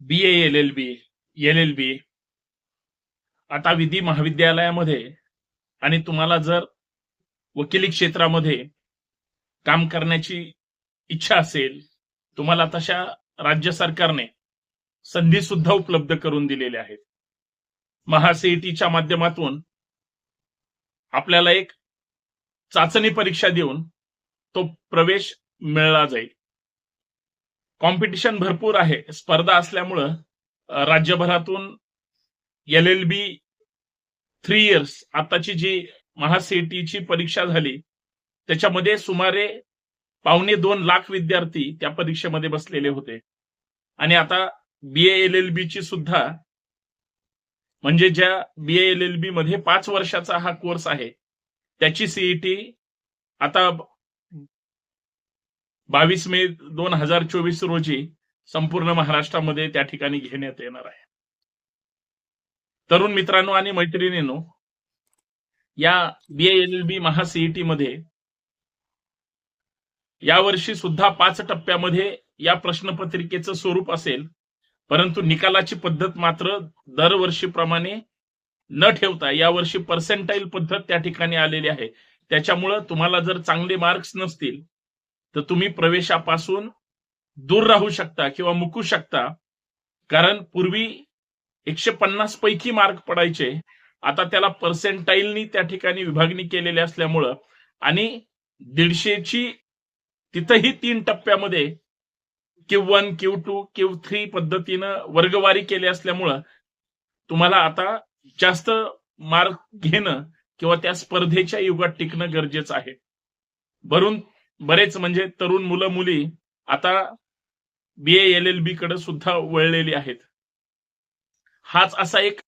B L L B L L B. आता विधी महाविद्यालयामध्ये आणि तुम्हाला जर वकिली क्षेत्रामध्ये काम करण्याची इच्छा असेल तुम्हाला तशा राज्य सरकारने संधी सुद्धा उपलब्ध करून दिलेल्या आहेत. महासीईटीच्या माध्यमातून आपल्याला एक चाचणी परीक्षा देऊन तो प्रवेश मिळला जाईल. कॉम्पिटिशन भरपूर आहे. स्पर्धा असल्यामुळं राज्यभरातून L L B three years आताची जी महासीईटीची परीक्षा झाली त्याच्यामध्ये सुमारे पावणे दोन लाख विद्यार्थी त्या परीक्षेमध्ये बसलेले होते. आणि आता बी एल एल बी ची सुद्धा म्हणजे ज्या बी एल एल बी मध्ये पाच वर्षाचा हा कोर्स आहे त्याची सीईटी आता बावीस मे दोन हजार चोवीस रोजी संपूर्ण महाराष्ट्रामध्ये त्या ठिकाणी घेण्यात येणार आहे. तरुण मित्रांनो आणि मैत्रिणींनो या बी एल बी महासीईटी मध्ये यावर्षी सुद्धा पाच टप्प्यामध्ये या प्रश्नपत्रिकेचं स्वरूप असेल परंतु निकालाची पद्धत मात्र दरवर्षीप्रमाणे न ठेवता यावर्षी पर्सेंटाईल पद्धत त्या ठिकाणी आलेली आहे. त्याच्यामुळं तुम्हाला जर चांगले मार्क्स नसतील तर तुम्ही प्रवेशापासून दूर राहू शकता किंवा मुकू शकता. कारण पूर्वी एकशे पन्नास पैकी मार्क पडायचे. आता त्याला पर्सेंटाईलनी त्या ठिकाणी विभागणी केलेली असल्यामुळं आणि दीडशेची तिथंही तीन टप्प्यामध्ये Q one Q two Q three पद्धतीनं वर्गवारी केली असल्यामुळं तुम्हाला आता जास्त मार्क घेणं किंवा त्या स्पर्धेच्या युगात टिकणं गरजेचं आहे. भरून बरेच म्हणजे तरुण मुलं मुली आता बी एल एल बी कडे सुद्धा वळलेली आहेत. हाच असा एक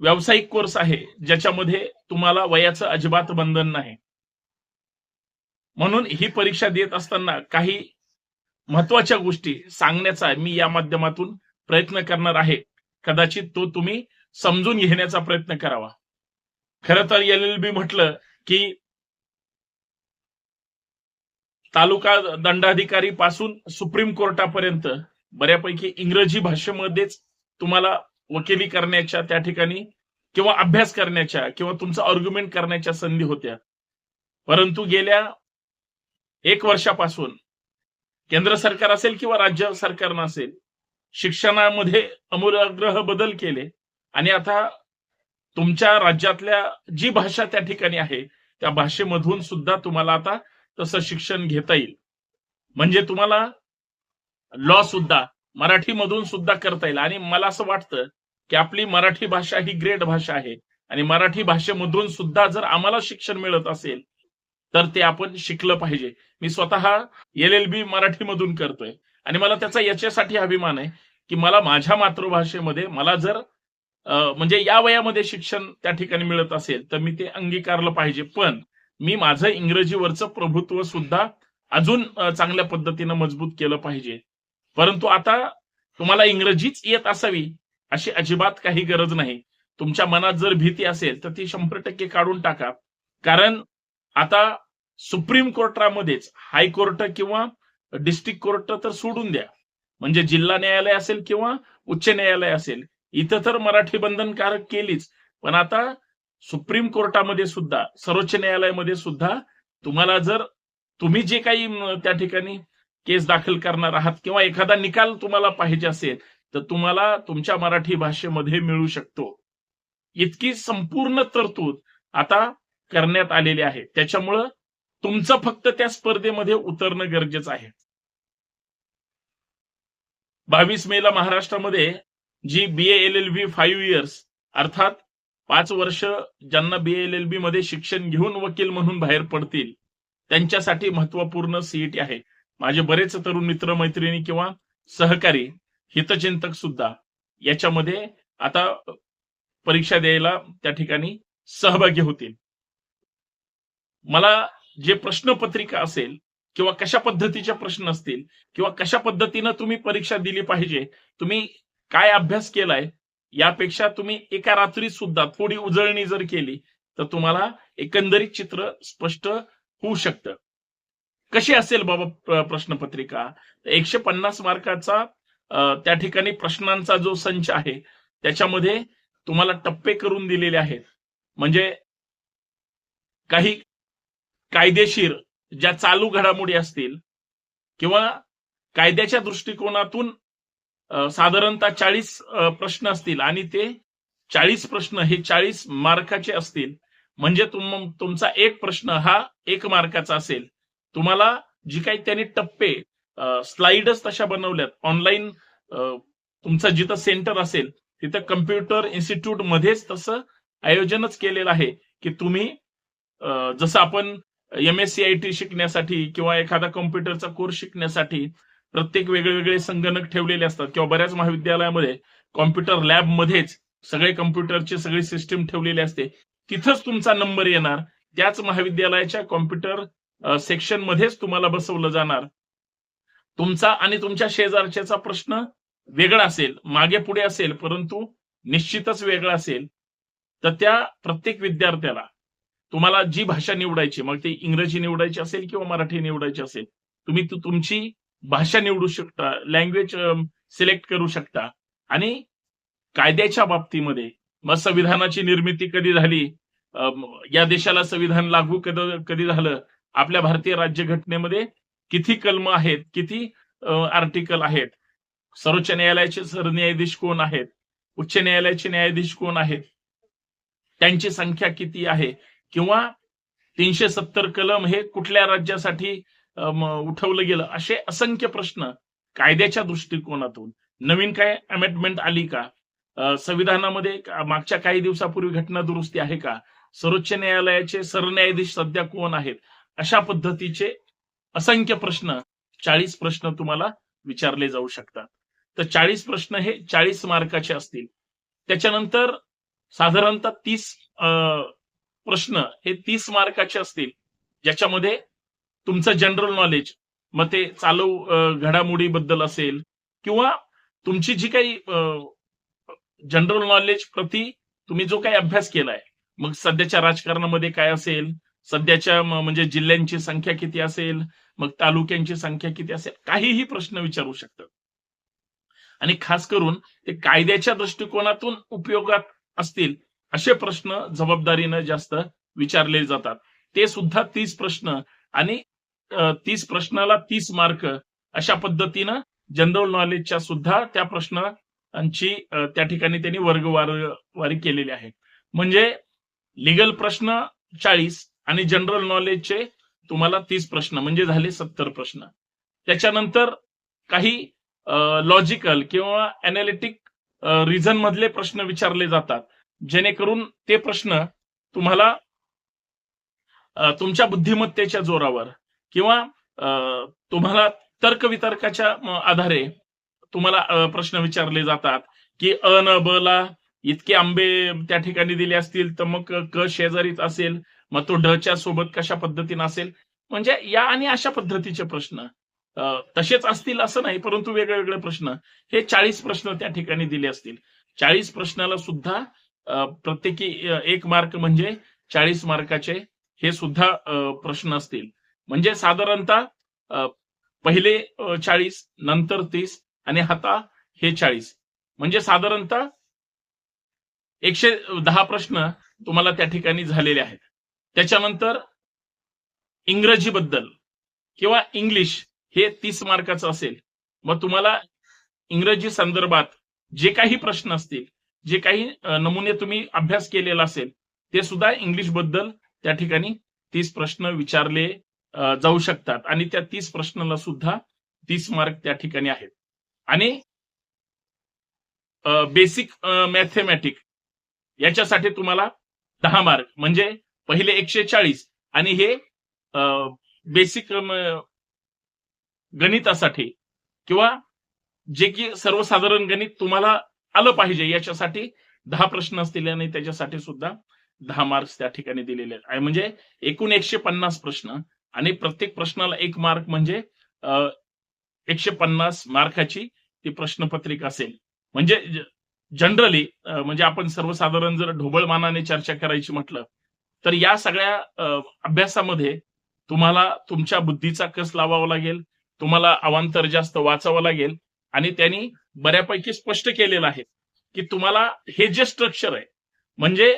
व्यावसायिक कोर्स आहे ज्याच्यामध्ये तुम्हाला वयाचं अजिबात बंधन नाही. म्हणून ही परीक्षा देत असताना काही महत्त्वाच्या गोष्टी सांगण्याचा मी या माध्यमातून प्रयत्न करणार आहे. कदाचित तो तुम्ही समजून घेण्याचा प्रयत्न करावा. खर तर एल एल बी म्हटलं की तालुका दंडाधिकारी पासून सुप्रीम कोर्टापर्यंत बऱ्यापैकी इंग्रजी भाषेमध्येच तुम्हाला वकिली करण्याच्या त्या ठिकाणी किंवा अभ्यास करण्याच्या किंवा तुमचं आर्ग्युमेंट करण्याच्या संधी होत्या. परंतु गेल्या एक वर्षापासून केंद्र सरकार असेल किंवा राज्य सरकारनं असेल शिक्षणामध्ये अमूलाग्रह बदल केले आणि आता तुमच्या राज्यातल्या जी भाषा त्या ठिकाणी आहे त्या भाषेमधून सुद्धा तुम्हाला आता तसं शिक्षण घेता येईल. म्हणजे तुम्हाला लॉ सुद्धा मराठीमधून सुद्धा करता येईल. आणि मला असं वाटतं की आपली मराठी भाषा ही ग्रेट भाषा आहे. आणि मराठी भाषेमधून सुद्धा जर आम्हाला शिक्षण मिळत असेल तर ते आपण शिकलं पाहिजे. मी स्वतः एल एल बी मराठीमधून करतोय. आणि मला त्याचा याच्यासाठी अभिमान आहे की मला माझ्या मातृभाषेमध्ये मला जर म्हणजे या वयामध्ये शिक्षण त्या ठिकाणी मिळत असेल तर मी ते अंगीकारलं पाहिजे. पण मी माझं इंग्रजीवरचं प्रभुत्व सुद्धा अजून चांगल्या पद्धतीनं मजबूत केलं पाहिजे. परंतु आता तुम्हाला इंग्रजीच येत असावी अशी अजिबात काही गरज नाही. तुमच्या मनात जर भीती असेल तर ती शंभर टक्के काढून टाका. कारण आता सुप्रीम कोर्टामध्येच हायकोर्ट किंवा डिस्ट्रिक्ट कोर्ट तर सोडून द्या. म्हणजे जिल्हा न्यायालय असेल किंवा उच्च न्यायालय असेल. इथं तर मराठी बंधनकारक केलीच. पण आता सुप्रीम कोर्टामध्ये सुद्धा सर्वोच्च न्यायालयामध्ये सुद्धा तुम्हाला जर तुम्ही जे काही त्या ठिकाणी केस दाखल करणार आहात किंवा एखादा निकाल तुम्हाला पाहिजे असेल तर तुम्हाला तुमच्या मराठी भाषेमध्ये मिळू शकतो. इतकी संपूर्ण तरतूद आता करण्यात आलेली आहे. त्याच्यामुळं तुमचं फक्त त्या स्पर्धेमध्ये उतरणं गरजेचं आहे. बावीस मेला महाराष्ट्रामध्ये जी B L L B five years अर्थात पाच वर्ष ज्यांना बी एल एल बी मध्ये शिक्षण घेऊन वकील म्हणून बाहेर पडतील त्यांच्यासाठी महत्त्वपूर्ण सीईटी आहे. माझे बरेच तरुण मित्र मैत्रिणी किंवा सहकारी हितचिंतक सुद्धा याच्यामध्ये आता परीक्षा द्यायला त्या ठिकाणी सहभागी होतील. मला जे प्रश्नपत्रिका असेल किंवा कशा पद्धतीचे प्रश्न असतील किंवा कशा पद्धतीनं तुम्ही परीक्षा दिली पाहिजे तुम्ही काय अभ्यास केलाय यापेक्षा तुम्ही एका रात्रीत सुद्धा थोडी उजळणी जर केली तर तुम्हाला एकंदरीत चित्र स्पष्ट होऊ शकतं. कशी असेल बाबा प्रश्नपत्रिका? एकशे पन्नास मार्काचा त्या ठिकाणी प्रश्नांचा जो संच आहे त्याच्यामध्ये तुम्हाला टप्पे करून दिलेले आहेत. म्हणजे काही कायदेशीर ज्या चालू घडामोडी असतील किंवा कायद्याच्या दृष्टिकोनातून साधारणतः चाळीस प्रश्न असतील आणि ते चाळीस प्रश्न हे चाळीस मार्काचे असतील. म्हणजे तुम तुमचा एक प्रश्न हा एक मार्काचा असेल. तुम्हाला जी काही त्यांनी टप्पे स्लाइडच तशा बनवल्यात ऑनलाईन तुमचं जिथं सेंटर असेल तिथं कम्प्युटर इन्स्टिट्यूट मध्येच तसं आयोजनच केलेलं आहे की तुम्ही जसं आपण M S C I T शिकण्यासाठी किंवा एखादा कॉम्प्युटरचा कोर्स शिकण्यासाठी प्रत्येक वेगळे संगणक ठेवलेले असतात किंवा बऱ्याच महाविद्यालयामध्ये कॉम्प्युटर लॅब मध्येच सगळे कम्प्युटरची सगळी सिस्टीम ठेवलेली असते. तिथंच तुमचा नंबर येणार. त्याच महाविद्यालयाच्या कॉम्प्युटर सेक्शन मध्येच तुम्हाला बसवलं जाणार. तुमचा आणि तुमच्या शेजारच्याचा प्रश्न वेगळा असेल मागे पुढे असेल परंतु निश्चितच वेगळा असेल. तर त्या प्रत्येक विद्यार्थ्याला तुम्हाला जी भाषा निवडायची मग ती इंग्रजी निवडायची असेल किंवा मराठी निवडायची असेल तुम्ही तुमची भाषा निवडू शकता लँग्वेज सिलेक्ट करू शकता. आणि कायद्याच्या बाबतीमध्ये मग संविधानाची निर्मिती कधी झाली? या देशाला संविधान लागू कधी झालं? आपल्या भारतीय राज्यघटनेमध्ये किती कलम आहेत? किती आर्टिकल आहेत? सर्वोच्च न्यायालयाचे सरन्यायाधीश कोण आहेत? उच्च न्यायालयाचे न्यायाधीश कोण आहेत? त्यांची संख्या किती आहे? किंवा तीनशे सत्तर कलम हे कुठल्या राज्यासाठी उठवलं गेलं. असे असंख्य प्रश्न कायद्याच्या दृष्टिकोनातून. नवीन काय अमेंडमेंट आली का? संविधानामध्ये मागच्या काही दिवसापूर्वी घटना दुरुस्ती आहे का? सर्वोच्च न्यायालयाचे सरन्यायाधीश सध्या कोण आहेत? अशा पद्धतीचे असंख्य प्रश्न चाळीस प्रश्न तुम्हाला विचारले जाऊ शकतात. तर चाळीस प्रश्न हे चाळीस मार्काचे असतील. त्याच्यानंतर साधारणतः तीस प्रश्न हे तीस मार्काचे असतील. ज्याच्यामध्ये तुमचं जनरल नॉलेज मग ते चालू घडामोडीबद्दल असेल किंवा तुमची जी काही जनरल नॉलेज प्रति तुम्ही जो काही अभ्यास केलाय मग सध्याच्या राजकारणामध्ये काय असेल सध्याच्या म्हणजे जिल्ह्यांची संख्या किती असेल मग तालुक्यांची संख्या किती असेल काहीही प्रश्न विचारू शकतात. आणि खास करून ते कायद्याच्या दृष्टिकोनातून उपयोगात असतील असे प्रश्न जबाबदारीनं जास्त विचारले जातात. ते सुद्धा तीस प्रश्न आणि तीस प्रश्नाला तीस मार्क अशा पद्धतीनं जनरल नॉलेजच्या सुद्धा त्या प्रश्नांची त्या ठिकाणी त्यांनी वर्गवार वारी केलेली आहे. म्हणजे लिगल प्रश्न चाळीस आणि जनरल नॉलेजचे तुम्हाला तीस प्रश्न म्हणजे झाले सत्तर प्रश्न. त्याच्यानंतर काही लॉजिकल किंवा अनालिटिक रिझन मधले प्रश्न विचारले जातात. जेणेकरून ते प्रश्न तुम्हाला तुमच्या बुद्धिमत्तेच्या जोरावर किंवा अ, तुम्हाला तर्कवितर्काच्या वितर्काच्या आधारे तुम्हाला प्रश्न विचारले जातात की अ न ब ला इतके आंबे त्या ठिकाणी दिले असतील तर मग क शेजारीच असेल मग तो ड च्या सोबत कशा पद्धतीने असेल? म्हणजे या आणि अशा पद्धतीचे प्रश्न. तसेच असतील असं नाही परंतु वेगळे वेगळे प्रश्न. हे चाळीस प्रश्न त्या ठिकाणी दिले असतील. चाळीस प्रश्नाला सुद्धा प्रत्येकी एक मार्क म्हणजे चाळीस मार्काचे हे सुद्धा प्रश्न असतील. म्हणजे साधारणतः पहिले चाळीस नंतर तीस आणि आता हे चाळीस. म्हणजे साधारणतः एकशे दहा प्रश्न तुम्हाला त्या ठिकाणी झालेले आहेत. त्याच्यानंतर इंग्रजीबद्दल किंवा इंग्लिश हे तीस मार्काचं असेल. मग तुम्हाला इंग्रजी संदर्भात जे काही प्रश्न असतील जे काही नमुने तुम्ही अभ्यास केलेला असेल ते सुद्धा इंग्लिशबद्दल त्या ठिकाणी तीस प्रश्न विचारले जाऊ शकतात. आणि त्या तीस प्रश्नाला सुद्धा तीस मार्क त्या ठिकाणी आहेत. आणि बेसिक मॅथेमॅटिक याच्यासाठी तुम्हाला दहा मार्क म्हणजे पहिले एकशे चाळीस आणि हे बेसिक गणितासाठी किंवा जे की सर्वसाधारण गणित तुम्हाला आलं पाहिजे याच्यासाठी दहा प्रश्न असतील आणि त्याच्यासाठी सुद्धा दहा मार्क्स त्या ठिकाणी दिलेले आहेत. म्हणजे एकूण एकशे पन्नास प्रश्न आणि प्रत्येक प्रश्नाला एक मार्क म्हणजे एकशे पन्नास मार्काची ती प्रश्नपत्रिका असेल. म्हणजे जनरली म्हणजे आपण सर्वसाधारण जर ढोबळमानाने चर्चा करायची म्हटलं तर या सगळ्या अभ्यासामध्ये तुम्हाला तुमच्या बुद्धीचा कस लावावा लागेल? तुम्हाला अवांतर जास्त वाचावं लागेल? आणि त्यांनी बऱ्यापैकी स्पष्ट केलेलं आहे की तुम्हाला हे जे स्ट्रक्चर आहे म्हणजे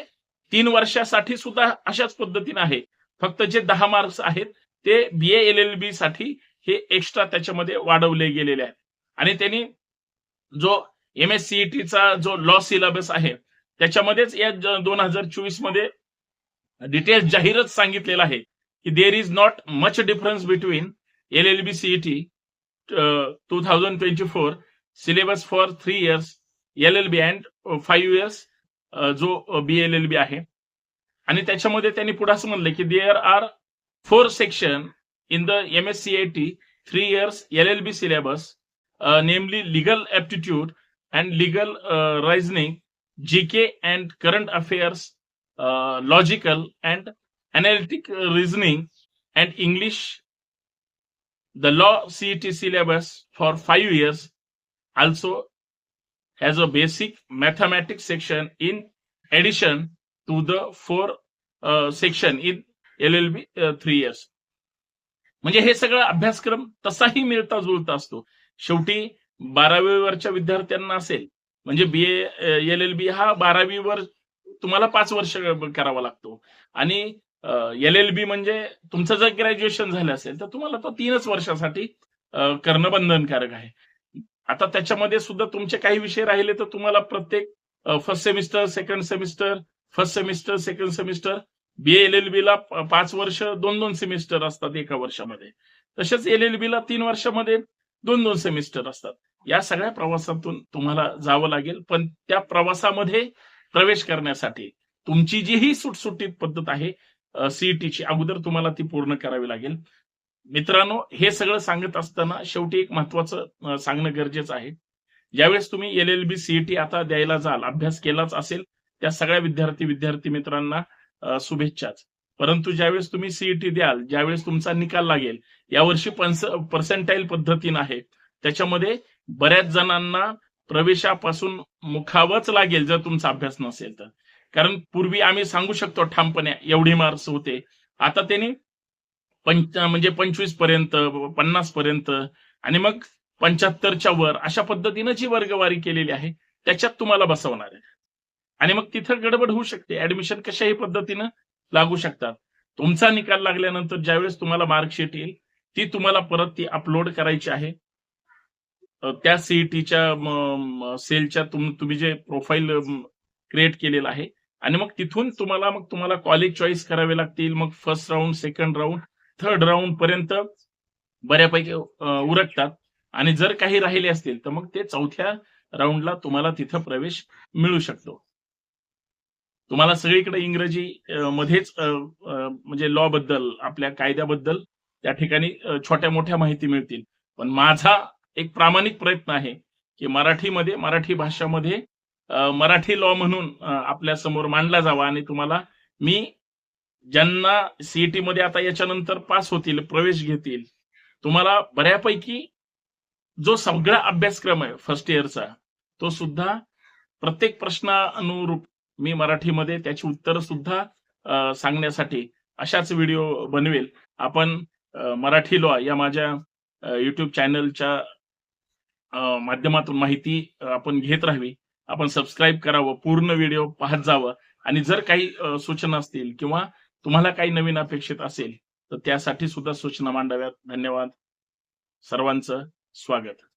तीन वर्षासाठी सुद्धा अशाच पद्धतीने आहे. फक्त जे दहा मार्क्स आहेत ते बी एल एल बी साठी हे एक्स्ट्रा त्याच्यामध्ये वाढवले गेलेले आहेत. आणि त्यांनी जो एम एस सीईटीचा जो लॉ सिलेबस आहे त्याच्यामध्येच या दोन हजार चोवीसमध्ये डिटेल्स जाहीरच सांगितलेलं आहे की there is not much difference between L L B CET two thousand twenty four syllabus for three years L L B and five years जो बी एल एल बी आहे. आणि त्याच्यामध्ये त्यांनी पुढे असं म्हणलं की there are four section in the MSCIT three years LLB syllabus, uh, namely legal aptitude and legal uh, reasoning, GK and current affairs, uh, logical and analytic reasoning, and English. The law CET syllabus for five years also has a basic mathematics section in addition to the four uh, section in L L B three years म्हणजे हे सगळं अभ्यासक्रम तसाही मिळता जुळता असतो. शेवटी बारावीवरच्या विद्यार्थ्यांना असेल म्हणजे बी एल एल बी हा बारावीवर तुम्हाला पाच वर्ष करावा लागतो. आणि एल एल बी म्हणजे तुमचं जर ग्रॅज्युएशन झालं असेल तर तुम्हाला तो तीनच वर्षासाठी करणं बंधनकारक आहे. आता त्याच्यामध्ये सुद्धा तुमचे काही विषय राहिले तर तुम्हाला प्रत्येक first semester second semester first semester second semester B L L B ला पाच वर्ष दोन दोन सेमिस्टर असतात एका वर्षामध्ये. तसेच एल एल बी ला तीन वर्षामध्ये दोन दोन सेमिस्टर असतात. या सगळ्या प्रवासातून तुम्हाला जावं लागेल. पण त्या प्रवासामध्ये प्रवेश करण्यासाठी तुमची जी ही सुटसुटीत पद्धत आहे सीईटीची अगोदर तुम्हाला ती पूर्ण करावी लागेल. मित्रांनो हे सगळं सांगत असताना शेवटी एक महत्वाचं सांगणं गरजेचं आहे. ज्यावेळेस तुम्ही एल एल बी सीईटी आता द्यायला जाल अभ्यास केलाच असेल त्या सगळ्या विद्यार्थी विद्यार्थी मित्रांना शुभेच्छाच. परंतु ज्यावेळेस तुम्ही सीईटी द्याल ज्यावेळेस तुमचा निकाल लागेल यावर्षी पर्सेंटाईल पद्धतीनं आहे. त्याच्यामध्ये बऱ्याच जणांना प्रवेशापासून मुखावंच लागेल जर तुमचा अभ्यास नसेल तर. कारण पूर्वी आम्ही सांगू शकतो ठामपणे एवढे मार्क्स होते. आता त्यांनी पंच म्हणजे पंचवीसपर्यंत पन्नास पर्यंत आणि मग पंच्याहत्तरच्या वर अशा पद्धतीनं जी वर्गवारी केलेली आहे त्याच्यात तुम्हाला बसवणार आहे. आणि मग तिथं गडबड होऊ शकते. ऍडमिशन कशाही पद्धतीनं लागू शकतात. तुमचा निकाल लागल्यानंतर ज्यावेळेस तुम्हाला मार्कशीट येईल ती तुम्हाला परत ती अपलोड करायची आहे. त्या सीईटीच्या सेलच्या तुम्ही जे प्रोफाईल क्रिएट केलेलं आहे. आणि मग तिथून तुम्हाला मग तुम्हाला कॉलेज चॉईस करावे लागतील. मग first round second round third round पर्यंत बऱ्यापैकी उरकतात. आणि जर काही राहिले असतील तर मग ते चौथ्या राऊंडला तुम्हाला तिथं प्रवेश मिळू शकतो. तुम्हाला सगळीकडे इंग्रजी मध्येच म्हणजे लॉ बद्दल आपल्या कायद्याबद्दल त्या ठिकाणी छोट्या मोठ्या माहिती मिळतील. पण माझा एक प्रामाणिक प्रयत्न आहे की मराठीमध्ये मराठी भाषामध्ये मराठी लॉ म्हणून आपल्यासमोर मांडला जावा आणि तुम्हाला मी ज्यांना सीईटी मध्ये आता याच्यानंतर पास होतील प्रवेश घेतील तुम्हाला बऱ्यापैकी जो सगळा अभ्यासक्रम आहे फर्स्ट इयरचा तो सुद्धा प्रत्येक प्रश्नानुरूप मी मराठीमध्ये त्याची उत्तर सुद्धा सांगण्यासाठी अशाच व्हिडिओ बनवेल. आपण मराठी लॉ या माझ्या युट्यूब चॅनलच्या माध्यमातून माहिती आपण घेत राहावी. आपण सबस्क्राईब करावं पूर्ण व्हिडिओ पाहत जावं. आणि जर काही सूचना असतील किंवा तुम्हाला काही नवीन अपेक्षित असेल तर त्यासाठी सुद्धा सूचना मांडाव्यात. धन्यवाद. सर्वांचं स्वागत.